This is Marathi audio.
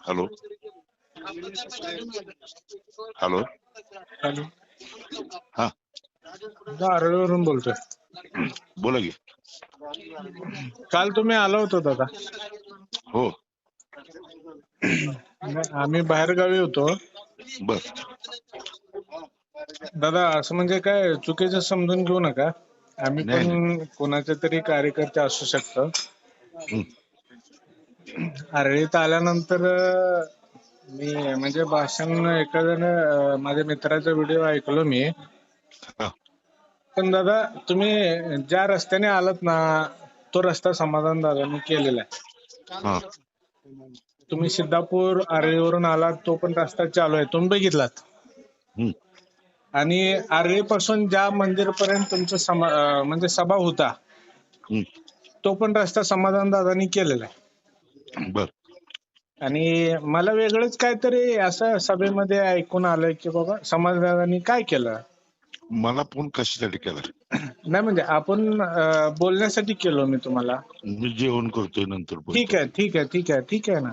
हॅलो हॅलो हॅलो हा. आरळीवरून बोलतोय. बोला की. काल तुम्ही आला होता दादा. हो. आम्ही बाहेर गावी होतो. बर. दादा असं म्हणजे काय चुकीचं समजून घेऊ नका. आम्ही पण कोणाचे तरी कार्यकर्ते असू शकतो. आरळीत आल्यानंतर मी म्हणजे भाषण एखाद्यानं माझ्या मित्राचा व्हिडिओ ऐकलो मी. पण दादा तुम्ही ज्या रस्त्याने आलात ना तो रस्ता समाधान दादांनी केलेला आहे तुम्ही सिद्धापूर आरळीवरून आलात तो पण रस्ता चालू आहे तुम्ही बघितलात. आणि आरळी पासून ज्या मंदिर पर्यंत तुमचं म्हणजे सभा होता. तो पण रस्ता समाधान दादांनी केलेला आहे बर. आणि मला वेगळंच काहीतरी असं सभेमध्ये ऐकून आलंय की बाबा समाजदारांनी काय केलं? मला फोन कशासाठी केला? नाही म्हणजे आपण अं, बोलण्यासाठी केलो मी तुम्हाला. मी जेवण करतोय नंतर बोलतो. ठीक आहे ठीक आहे ठीक आहे ठीक आहे ना.